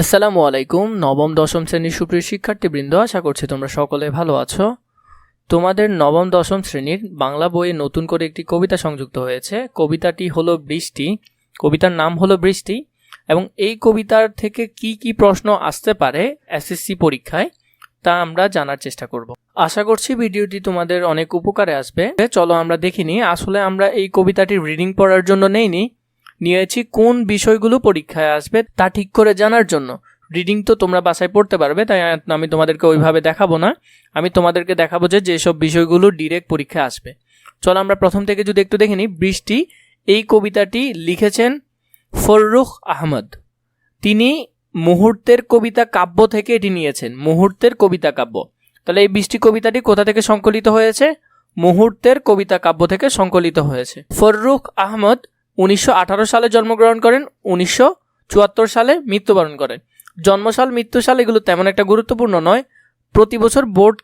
আসসালামু আলাইকুম, নবম, দশম শ্রেণির সুপ্রিয় শিক্ষার্থীবৃন্দ, আশা করছি তোমরা সকলে ভালো আছো। তোমাদের নবম, দশম শ্রেণির বাংলা বইয়ে নতুন করে একটি কবিতা সংযুক্ত হয়েছে। কবিতাটি হলো বৃষ্টি। কবিতার নাম হলো বৃষ্টি এবং এই কবিতার থেকে কি কি প্রশ্ন আসতে পারে এসএসসি পরীক্ষায়, তা আমরা জানার চেষ্টা করব। আশা করছি ভিডিওটি তোমাদের অনেক উপকারে আসবে। চলো আমরা দেখিনি আসলে আমরা এই কবিতাটির রিডিং পড়ার জন্য নেইনি নিয়েছি কোন বিষয়গুলো পরীক্ষায় আসবে তা ঠিক করে জানার জন্য। রিডিং তো তোমরা বাসায় পড়তে পারবে, তাই আমি তোমাদেরকে ওইভাবে দেখাবো না। আমি তোমাদেরকে দেখাবো যে যেসব বিষয়গুলো ডিরেক্ট পরীক্ষায় আসবে। চলো আমরা প্রথম থেকে যদি একটু দেখে নিই, বৃষ্টি, এই কবিতাটি লিখেছেন ফররুখ আহমদ। তিনি মুহূর্তের কবিতা কাব্য থেকে এটি নিয়েছেন, মুহূর্তের কবিতা কাব্য। তাহলে এই বৃষ্টি কবিতাটি কোথা থেকে সংকলিত হয়েছে? মুহূর্তের কবিতা কাব্য থেকে সংকলিত হয়েছে। ফররুখ আহমদ উনিশশো আঠারো সালে জন্মগ্রহণ করেন, উনিশশো চুয়াত্তর সালে মৃত্যুবরণ করেন। জন্মসাল, মৃত্যুসাল এগুলো তেমন একটা গুরুত্বপূর্ণ নয়। প্রতি বছর বোর্ড,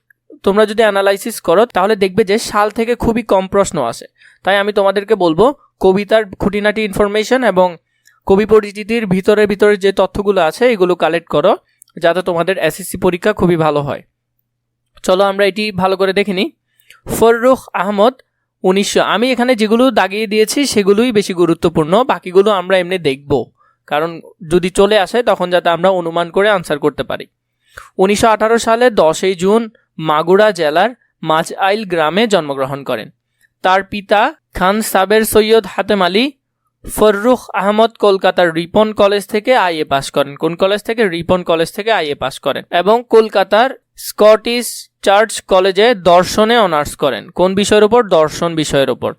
তোমরা যদি অ্যানালাইসিস করো, তাহলে দেখবে যে সাল থেকে খুবই কম প্রশ্ন আসে। তাই আমি তোমাদেরকে বলব, কবিতার খুঁটিনাটি ইনফরমেশন এবং কবি পরিচিতির ভিতরে ভিতরে যে তথ্যগুলো আছে, এগুলো কালেক্ট করো, যাতে তোমাদের এসএসসি পরীক্ষা খুবই ভালো হয়। চলো আমরা এটি ভালো করে দেখে নিই। ফররুখ আহমদ উনিশশো আমি এখানে যেগুলো দাগিয়ে দিয়েছি সেগুলোই বেশি গুরুত্বপূর্ণ, বাকিগুলো আমরা এমনি দেখব। কারণ যদি চলে আসে, তখন যাতে আমরা অনুমান করে আনসার করতে পারি। উনিশশো আঠারো সালে দশই জুন মাগুরা জেলার মাঝআইল গ্রামে জন্মগ্রহণ করেন। তার পিতা খান সাবের সৈয়দ হাতেম আলী ফররুখ আহমদ কলকাতার রিপন কলেজ থেকে আইএ পাস করেন। কোন কলেজ থেকে? রিপন কলেজ থেকে আইএ পাস করেন। এবং কলকাতার স্কটিশ চার্চ কলেজে দর্শনে অনার্স করেন। কোন বিষয়ের উপর? দর্শন বিষয়ের উপর।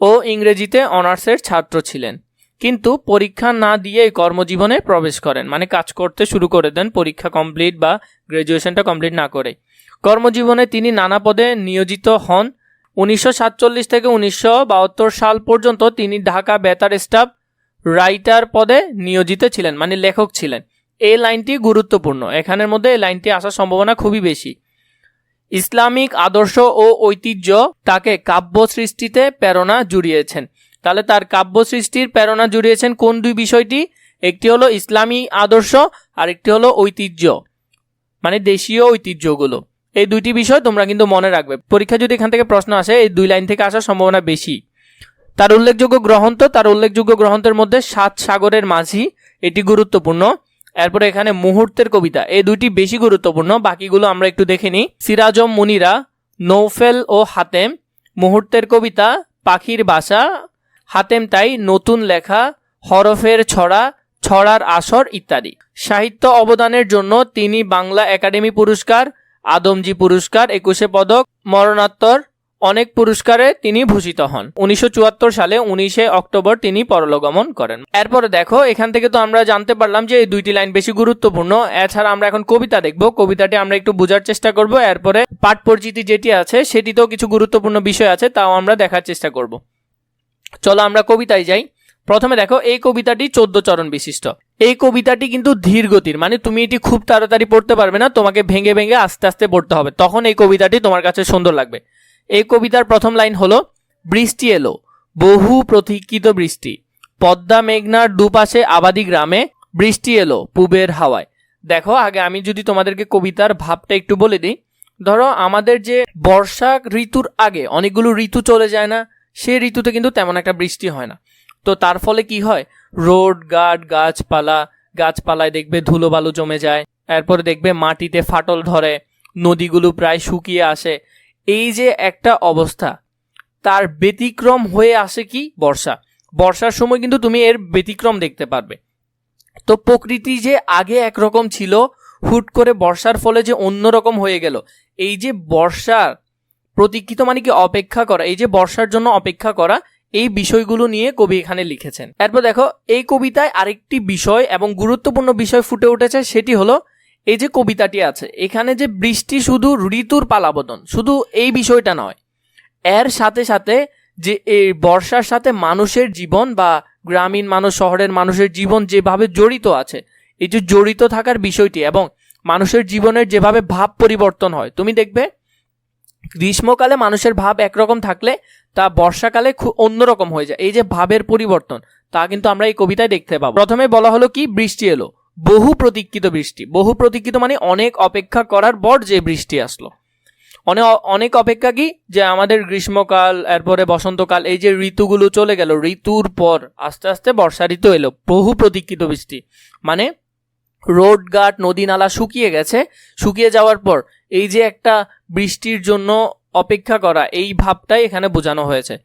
ও ইংরেজিতে অনার্সের ছাত্র ছিলেন। কিন্তু পরীক্ষা না দিয়ে কর্মজীবনে প্রবেশ করেন। মানে কাজ করতে শুরু করে দেন পরীক্ষা কমপ্লিট বা গ্র্যাজুয়েশনটা কমপ্লিট না করে। কর্মজীবনে তিনি নানা পদে নিয়োজিত হন। উনিশশো সাতচল্লিশ থেকে উনিশশো বাহাত্তর সাল পর্যন্ত তিনি ঢাকা বেতার স্টাফ রাইটার পদে নিয়োজিত ছিলেন। মানে লেখক ছিলেন। এই লাইনটি গুরুত্বপূর্ণ। এখানের মধ্যে এই লাইনটি আসার সম্ভাবনা খুবই বেশি। ইসলামিক আদর্শ ও ঐতিহ্য তাকে কাব্য সৃষ্টিতে প্রেরণা জুড়িয়েছেন। তাহলে তার কাব্য সৃষ্টির প্রেরণা জুড়িয়েছেন কোন দুই বিষয়টি? একটি হলো ইসলামী আদর্শ আর একটি হলো ঐতিহ্য মানে দেশীয় ঐতিহ্যগুলো। এই দুইটি বিষয় তোমরা কিন্তু মনে রাখবে। পরীক্ষা যদি এখান থেকে প্রশ্ন আসে, এই দুই লাইন থেকে আসার সম্ভাবনা বেশি। তার উল্লেখযোগ্য গ্রন্থ, তার উল্লেখযোগ্য গ্রন্থের মধ্যে সাত সাগরের মাঝি, এটি গুরুত্বপূর্ণ। এরপরে এখানে মুহূর্তের কবিতা। এই দুইটি বেশি গুরুত্বপূর্ণ, বাকিগুলো আমরা একটু দেখে নিই। সিরাজম মুনিরা, নৌফেল ও হাতেম। মুহূর্তের কবিতা, পাখির বাসা। হাতেম তাই নতুন লেখা, হরফের ছড়া, ছড়ার আসর ইত্যাদি। সাহিত্য অবদানের জন্য তিনি বাংলা একাডেমি পুরস্কার, আদমজি পুরস্কার, একুশে পদক, মরণোত্তর অনেক পুরস্কারে তিনি ভূষিত হন। উনিশশো চুয়াত্তর সালে উনিশে অক্টোবর তিনি পরলোগমন করেন। এরপরে দেখো, এখান থেকে তো আমরা জানতে পারলাম যে এই দুইটি লাইন বেশি গুরুত্বপূর্ণ। এছাড়া আমরা এখন কবিতা দেখব। কবিতাটি আমরা একটু বোঝার চেষ্টা করব। এরপরে পাঠ পরিচিতি যেটি আছে, সেটিতেও কিছু গুরুত্বপূর্ণ বিষয় আছে, তাও আমরা দেখার চেষ্টা করব। চলো আমরা কবিতায় যাই। প্রথমে দেখো, এই কবিতাটি চোদ্দ চরণ বিশিষ্ট। এই কবিতাটি কিন্তু ধীর গতির মানে তুমি এটি খুব তাড়াতাড়ি পড়তে পারবে না, তোমাকে ভেঙে ভেঙে আস্তে আস্তে পড়তে হবে। তখন এই কবিতাটি তোমার কাছে সুন্দর লাগবে। এই কবিতার প্রথম লাইন হলো, বৃষ্টি এলো, বহু প্রতীক্ষিত বৃষ্টি। পদ্মা মেঘনার দুপাশে আবাদি গ্রামে বৃষ্টি এলো পুবের হাওয়ায়। দেখো, আগে আমি যদি তোমাদেরকে কবিতার ভাবটা একটু বলে দিই, ধরো আমাদের যে বর্ষা ঋতুর আগে অনেকগুলো ঋতু চলে যায় না, সেই ঋতুতে কিন্তু তেমন একটা বৃষ্টি হয় না। তো তার ফলে কি হয়? রোড গাট গাছপালা, গাছপালায় দেখবে ধুলো বালু জমে যায়, এরপরে দেখবে মাটিতে ফাটল ধরে, নদীগুলো প্রায় শুকিয়ে আসে এই যে একটা অবস্থা, তার ব্যতিক্রম হয়ে আসে কি বর্ষা। বর্ষার সময় কিন্তু তুমি এর ব্যতিক্রম দেখতে পারবে। তো প্রকৃতি যে আগে একরকম ছিল, হুট করে বর্ষার ফলে যে অন্যরকম হয়ে গেল। এই যে বর্ষার প্রতীক্ষিত মানে কি অপেক্ষা করা, এই যে বর্ষার জন্য অপেক্ষা করা, এই বিষয়গুলো নিয়ে কবি এখানে লিখেছেন। এরপর দেখো, এই কবিতায় আরেকটি বিষয় এবং গুরুত্বপূর্ণ বিষয় ফুটে উঠেছে, সেটি হলো এই যে কবিতাটি আছে, এখানে যে বৃষ্টি শুধু ঋতুর পালাবদন, শুধু এই বিষয়টা নয়, এর সাথে সাথে যে এই বর্ষার সাথে মানুষের জীবন বা গ্রামীণ মানুষ, শহরের মানুষের জীবন যেভাবে জড়িত আছে, এই যে জড়িত থাকার বিষয়টি এবং মানুষের জীবনের যেভাবে ভাব পরিবর্তন হয়, তুমি দেখবে গ্রীষ্মকালে মানুষের ভাব একরকম থাকলে তা বর্ষাকালে খুব অন্যরকম হয়ে যায়, এই যে ভাবের পরিবর্তন, তা কিন্তু আমরা এই কবিতায় দেখতে পাবো। প্রথমে বলা হলো কি, বৃষ্টি এলো। বহু প্রতীক্ষিত বৃষ্টি। বহু প্রতীক্ষিত মানে অনেক অপেক্ষা করার পর যে বৃষ্টি আসলো। অনেক অনেক অপেক্ষা কি? যে আমাদের গ্রীষ্মকাল, এরপরে বসন্তকাল, এই যে ঋতুগুলো চলে গেল, ঋতুর পর আস্তে আস্তে বর্ষা ঋতু এলো। বহু প্রতীক্ষিত বৃষ্টি। মানে রোড রোডঘাট নদী নালা শুকিয়ে গেছে। শুকিয়ে যাওয়ার পর এই যে একটা বৃষ্টির জন্য অপেক্ষা করা, এই ভাবটাই এখানে বোঝানো হয়েছে।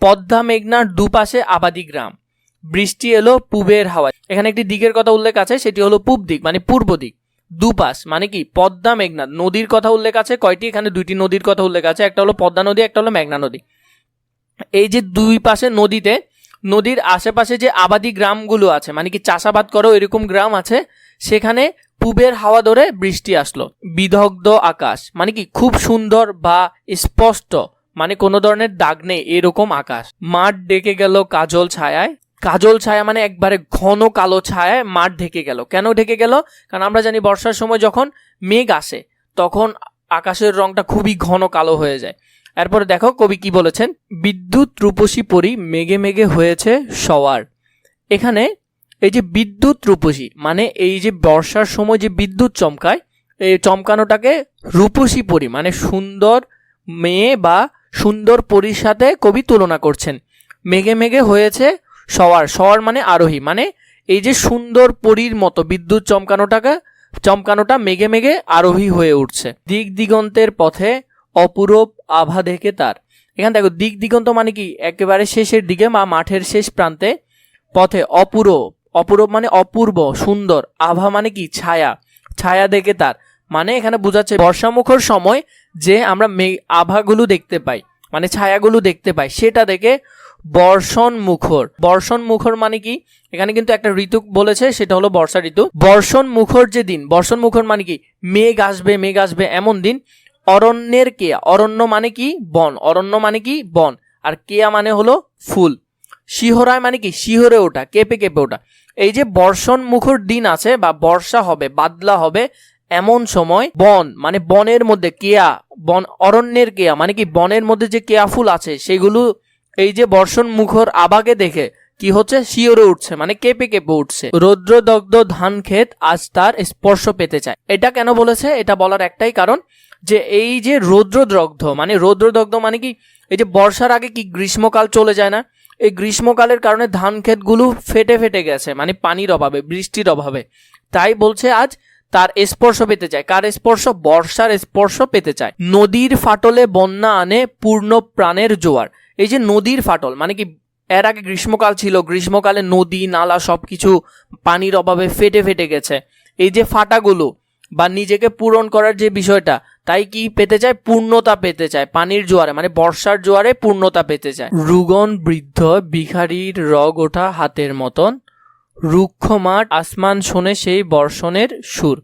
পদ্মা মেঘনার দুপাশে আবাদি গ্রাম। বৃষ্টি এলো পূবের হাওয়ায়। এখানে একটি দিকের কথা উল্লেখ আছে, সেটি হলো পূব দিক মানে পূর্ব দিক। দুপাশ মানে কি? পদ্মা মেঘনা। নদীর কথা উল্লেখ আছে, কয়টি? এখানে দুইটি নদীর কথা উল্লেখ আছে, একটা হলো পদ্মা নদী, একটা হলো মেঘনা নদী। এই যে দুই পাশে নদীতে, নদীর আশেপাশে যে আবাদি গ্রামগুলো আছে মানে কি চাষাবাদ করো এরকম গ্রাম আছে, সেখানে পূবের হাওয়া ধরে বৃষ্টি আসলো। বিদগ্ধ আকাশ মানে কি? খুব সুন্দর বা স্পষ্ট মানে কোনো ধরনের দাগ নেই, এরকম আকাশ। মাঠ ডেকে গেল কাজল ছায়ায়। কাজল ছায়া মানে একবারে ঘন কালো ছায়ায় মাঠ ঢেকে গেল। কেন ঢেকে গেল? কারণ আমরা জানি বর্ষার সময় যখন মেঘ আসে, তখন আকাশের রংটা খুবই ঘন কালো হয়ে যায়। এরপরে দেখো কবি কি বলেছেন? বিদ্যুৎ রূপসী পরি মেঘে মেঘে হয়েছে সওয়ার। এখানে এই যে বিদ্যুৎ রূপসী মানে এই যে বর্ষার সময় যে বিদ্যুৎ চমকায়, এই চমকানোটাকে রূপসী পরি মানে সুন্দর মেয়ে বা সুন্দর পরীর সাথে কবি তুলনা করছেন। মেঘে মেঘে হয়েছে সওয়ার সওয়ার মানে আরোহী মানে এই যে সুন্দর পরীর মতো, বিদ্যুৎ চমকানোটাকে, চমকানোটা মেঘে মেঘে আরোহী হয়ে উঠছে। দিক দিগন্তের পথে অপূরব আভা দেখে তার। এখানে দেখো, দিক দিগন্ত মানে কি? একেবারে শেষের দিকে বা মাঠের শেষ প্রান্তে পথে অপূরব অপূরব মানে অপূর্ব, সুন্দর, আভা মানে কি? ছায়া ছায়া দেখে তার। মানে এখানে বোঝাচ্ছে বর্ষামুখর সময় যে আমরা আভাগুলো দেখতে পাই মানে ছায়াগুলো দেখতে পাই, সেটা দেখে বর্ষণ মুখর। বর্ষণ মুখর মানে কি? এখানে কিন্তু একটা ঋতু বলেছে, সেটা হলো বর্ষা ঋতু। বর্ষণ মুখর যে দিন, বর্ষণ মুখর মানে কি? মেঘ আসবে মেঘ আসবে এমন দিন। অরণ্যের কেয়া, অরণ্য মানে কি? বন। অরণ্য মানে কি? বন। আর কেয়া মানে হলো ফুল। শিহরায় মানে কি? শিহরে ওঠা, কেঁপে কেঁপে ওঠা। এই যে বর্ষণ মুখর দিন আছে, বা বর্ষা হবে, বাদলা হবে, এমন সময় বন মানে বনের মধ্যে কেয়া, বন, অরণ্যের কেয়া মানে কি? বনের মধ্যে যে কেয়া ফুল আছে, সেগুলো এই যে বর্ষণ মুখর আবাগে দেখে কি হচ্ছে? শিওরে উঠছে মানে কেঁপে কেঁপে উঠছে। রৌদ্রদগ্ধ ধান ক্ষেত আজ তার স্পর্শ পেতে চায়। এটা কেন বলেছে? এটা বলার একটাই কারণ যে এই যে রৌদ্রদগ্ধ মানে রৌদ্রদগ্ধ মানে কি? এই যে বর্ষার আগে কি গ্রীষ্মকাল চলে যায় না? এই গ্রীষ্মকালের কারণে ধান ক্ষেতগুলো ফেটে ফেটে গেছে মানে পানির অভাবে, বৃষ্টির অভাবে। তাই বলছে আজ তার স্পর্শ পেতে চায়। কার স্পর্শ? বর্ষার স্পর্শ পেতে চায়। নদীর ফাটলে বন্যা আনে পূর্ণ প্রাণের জোয়ার। এই যে নদীর ফাটল মানে কি এর আগে গ্রীষ্মকাল ছিল, গ্রীষ্মকালে নদী, নালা সব কিছু পানির অভাবে ফেটে ফেটে গেছে। এই যে ফাটাগুলো বা নিজেকে পূরণ করার যে বিষয়টা, তাই কি পেতে চায়? পূর্ণতা পেতে চায়, পানির জোয়ারে মানে বর্ষার জোয়ারে পূর্ণতা পেতে চায়। রুগন বৃদ্ধ ভিখারির রগ ওঠা, হাতের মতন, রুক্ষ মাঠ, আসমান শোনে সেই বর্ষণের সুর।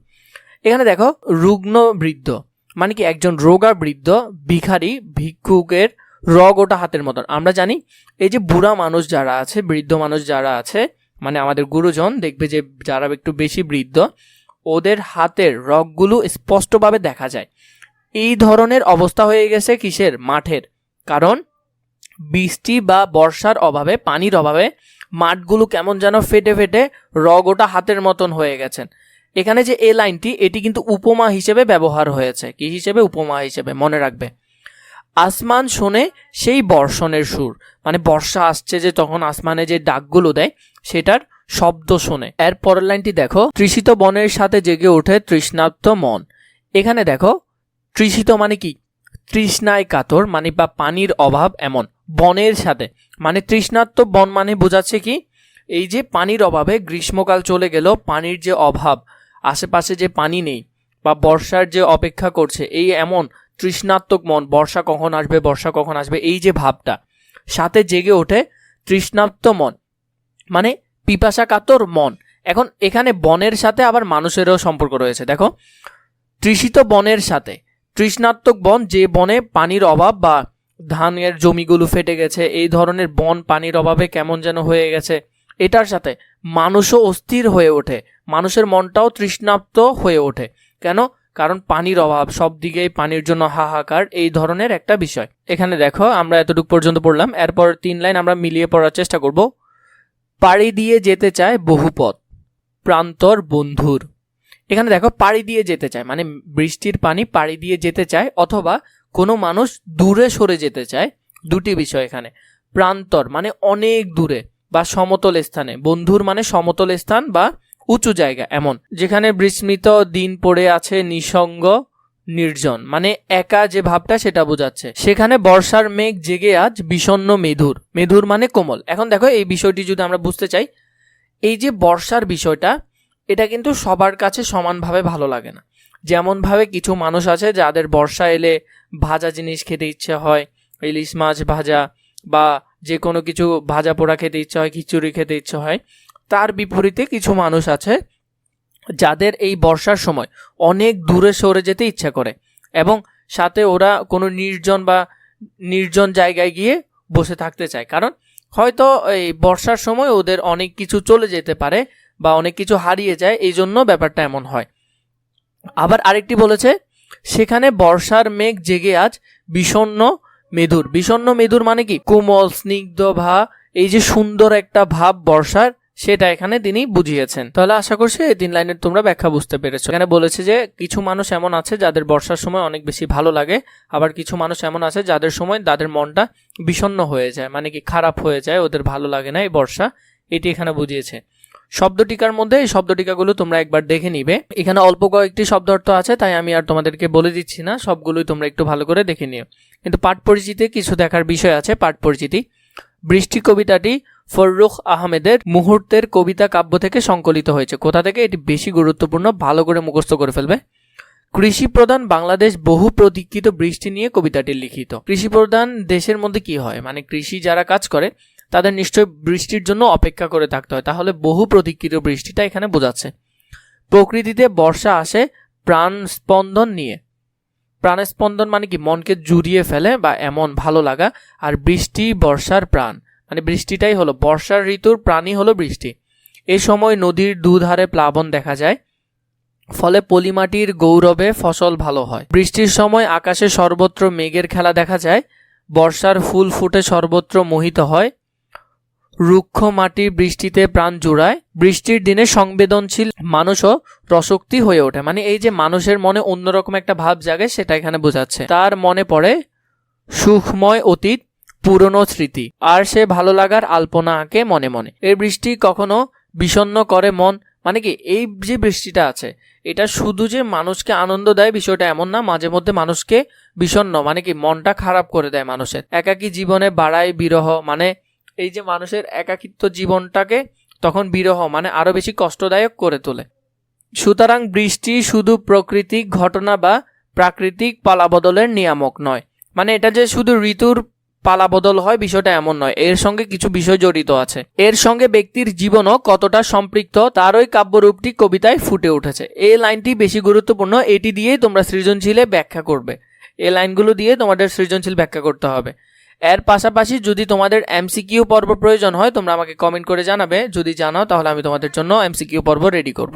এখানে দেখো, রুগ্ন বৃদ্ধ মানে কি একজন রোগা বৃদ্ধ, ভিখারি, ভিক্ষুকের রগ ওটা হাতের মতন। আমরা জানি এই যে বুড়া মানুষ যারা আছে, বৃদ্ধ মানুষ যারা আছে মানে আমাদের গুরুজন, দেখবে যে যারা একটু বেশি বৃদ্ধ, ওদের হাতের রগগুলো স্পষ্টভাবে দেখা যায়। এই ধরনের অবস্থা হয়ে গেছে কিসের? মাঠের। কারণ বৃষ্টি বা বর্ষার অভাবে, পানির অভাবে মাঠগুলো কেমন যেন ফেটে ফেটে রগ ওটা হাতের মতন হয়ে গেছেন এখানে যে এ লাইনটি, এটি কিন্তু উপমা হিসেবে ব্যবহার হয়েছে। কি হিসেবে? উপমা হিসেবে। মনে রাখবে। আসমান শোনে সেই বর্ষণের সুর। মানে বর্ষা আসছে যে তখন আসমানে যে ডাকগুলো দেয়, সেটার শব্দ শোনে। এর পরের লাইনটি দেখো। তৃষিত বনের সাথে জেগে ওঠে তৃষ্ণার্ত মন। এখানে দেখো, তৃষিত মানে কি? তৃষ্ণায় কাতর মানে বা পানির অভাব এমন। বনের সাথে। মানে তৃষ্ণার্ত বন মানে বোঝাচ্ছে কি? এই যে পানির অভাবে গ্রীষ্মকাল চলে গেল, পানির যে অভাব, আশেপাশে যে পানি নেই, বা বর্ষার যে অপেক্ষা করছে, এই এমন তৃষ্ণাত্মক মন, বর্ষা কখন আসবে, বর্ষা কখন আসবে, এই যে ভাবটা, সাথে জেগে ওঠে তৃষ্ণাত্ম মন মানে পিপাসা কাতর মন। এখন এখানে বনের সাথে আবার মানুষেরও সম্পর্ক রয়েছে। দেখো, তৃষিত বনের সাথে, তৃষ্ণাত্মক বন, যে বনে পানির অভাব বা ধানের জমিগুলো ফেটে গেছে, এই ধরনের বন পানির অভাবে কেমন যেন হয়ে গেছে, এটার সাথে মানুষও অস্থির হয়ে ওঠে, মানুষের মনটাও তৃষ্ণাপ্ত হয়ে ওঠে। কেন? কারণ পানির অভাব, সব দিকেই পানির জন্য হাহাকার, এই ধরনের একটা বিষয়। এখানে দেখো, আমরা এতটুকু পর্যন্ত পড়লাম। এরপর তিন লাইন আমরা মিলিয়ে পড়ার চেষ্টা করব। পাড়ি দিয়ে যেতে চায় বহু পথ প্রান্তর বন্ধুর। এখানে দেখো, পাড়ি দিয়ে যেতে চায় মানে বৃষ্টির পানি পাড়ি দিয়ে যেতে চায়, অথবা কোনো মানুষ দূরে সরে যেতে চায়। দুটি বিষয় এখানে। প্রান্তর মানে অনেক দূরে, বা সমতল স্থানে। বন্ধুর মানে সমতল স্থান বা উঁচু জায়গা, এমন, যেখানে বিস্মৃত দিন পড়ে আছে নিসঙ্গ নির্জন মানে একা যে ভাবটা সেটা বোঝাচ্ছে। সেখানে বর্ষার মেঘ জেগে আজ বিষণ্ণ মেধুর মেধুর মানে কোমল। এখন দেখো এই বিষয়টি যদি আমরা বুঝতে চাই, এই যে বর্ষার বিষয়টা, এটা কিন্তু সবার কাছে সমানভাবে ভালো লাগে না। যেমনভাবে কিছু মানুষ আছে যাদের বর্ষা এলে ভাজা জিনিস খেতে ইচ্ছে হয়, ইলিশ মাছ ভাজা বা যে কোনো কিছু ভাজা পোড়া খেতে ইচ্ছে হয়, খিচুড়ি খেতে ইচ্ছে হয় তার বিপরীতে কিছু মানুষ আছে যাদের এই বর্ষার সময় অনেক দূরে সরে যেতে ইচ্ছা করে এবং সাথে ওরা কোনো নির্জন বা নির্জন জায়গায় গিয়ে বসে থাকতে চায়। কারণ হয়তো এই বর্ষার সময় ওদের অনেক কিছু চলে যেতে পারে বা অনেক কিছু হারিয়ে যায়, এই জন্য ব্যাপারটা এমন হয়। আবার আরেকটি বলেছে, সেখানে বর্ষার মেঘ জেগে আজ বিষণ্ণ মেধুর বিষণ্ন মেধুর মানে কি? কোমল, স্নিগ্ধ, ভা, এই যে সুন্দর একটা ভাব বর্ষার সেটা এখানে তিনি বুঝিয়েছেন। তাহলে আশা করছি এই তিন লাইনের তোমরা ব্যাখ্যা বুঝতে পেরেছ। এখানে বলেছে যে, কিছু মানুষ এমন আছে যাদের বর্ষার সময় অনেক বেশি ভালো লাগে, আবার কিছু মানুষ এমন আছে যাদের সময় তাদের মনটা বিষণ্ণ হয়ে যায় মানে কি খারাপ হয়ে যায়, ওদের ভালো লাগে না এই বর্ষা। এটি এখানে বুঝিয়েছে। শব্দটিকার মধ্যে এই শব্দটিকাগুলো তোমরা একবার দেখে নিবে। এখানে অল্প কয়েকটি শব্দ অর্থ আছে, তাই আমি আর তোমাদেরকে বলে দিচ্ছি না, সবগুলোই তোমরা একটু ভালো করে দেখে নিও। কিন্তু পাঠ পরিচিতি কিছু দেখার বিষয় আছে, পাঠ পরিচিতি। বৃষ্টি কবিতাটি ফররুখ আহমেদের মুহূর্তের কবিতা কাব্য থেকে সংকলিত হয়েছে। কোথা থেকে? এটি বেশি গুরুত্বপূর্ণ, ভালো করে মুখস্থ করে ফেলবে। কৃষি প্রধান বাংলাদেশ বহু প্রতীক্ষিত বৃষ্টি নিয়ে কবিতাটি লিখিত। কৃষি প্রধান দেশের মধ্যে কি হয়? মানে কৃষি যারা কাজ করে, তাদের নিশ্চয়ই বৃষ্টির জন্য অপেক্ষা করে থাকতে হয়। তাহলে বহু প্রতীক্ষিত বৃষ্টিটা এখানে বোঝাচ্ছে। প্রকৃতিতে বর্ষা আসে প্রাণ স্পন্দন নিয়ে। প্রাণস্পন্দন মানে কি? মনকে জুড়িয়ে ফেলে বা এমন ভালো লাগা। আর বৃষ্টি বর্ষার প্রাণ। মানে বৃষ্টিটাই হলো, বর্ষার ঋতুর প্রাণী হলো বৃষ্টি। এ সময় নদীর দুধারে প্লাবন দেখা যায়, ফলে পলিমাটির গৌরবে ফসল ভালো হয়। বৃষ্টির সময় আকাশে সর্বত্র মেঘের খেলা দেখা যায়, বর্ষার ফুল ফুটে সর্বত্র মোহিত হয়, রুক্ষ মাটি বৃষ্টিতে প্রাণ জুড়ায়। বৃষ্টির দিনে সংবেদনশীল মানুষও রসক্তি হয়ে ওঠে মানে এই যে মানুষের মনে অন্যরকম একটা ভাব জাগে, সেটা এখানে বোঝাচ্ছে। তার মনে পড়ে, সুখময় অতীত পুরনো স্মৃতি। আর সে ভালো লাগার আলপনা আঁকে মনে মনে। এই বৃষ্টি কখনো বিষণ্ণ করে মন? মানে কি, এই যে বৃষ্টিটা আছে, এটা শুধু যে মানুষকে আনন্দ দেয় বিষয়টা এমন না, মাঝে মধ্যে মানুষকে বিষণ্ণ মানে কি, মনটা খারাপ করে দেয় মানুষের। একাকী জীবনে বাড়ায় বিরহ মানে এই যে মানুষের একাকিত্ব জীবনটাকে তখন বিরহ মানে আরও বেশি কষ্টদায়ক করে তোলে। সুতরাং বৃষ্টি শুধু প্রাকৃতিক ঘটনা বা প্রাকৃতিক পালাবদলের নিয়ামক নয়। মানে এটা যে শুধু ঋতুর পালাবদল হয়, বিষয়টা এমন নয়। এর সঙ্গে কিছু বিষয় জড়িত আছে। এর সঙ্গে ব্যক্তির জীবনও কতটা সম্পৃক্ত, তার ওই কাব্যরূপটি কবিতায় ফুটে উঠেছে। এই লাইনটি বেশি গুরুত্বপূর্ণ, এটি দিয়েই তোমরা সৃজনশীলে ব্যাখ্যা করবে। এই লাইনগুলো দিয়ে তোমাদের সৃজনশীল ব্যাখ্যা করতে হবে। এর পাশাপাশি যদি তোমাদের এমসিকিউ পর্ব প্রয়োজন হয়, তোমরা আমাকে কমেন্ট করে জানাবে। যদি জানাও, তাহলে আমি তোমাদের জন্য এমসিকিউ পর্ব রেডি করব।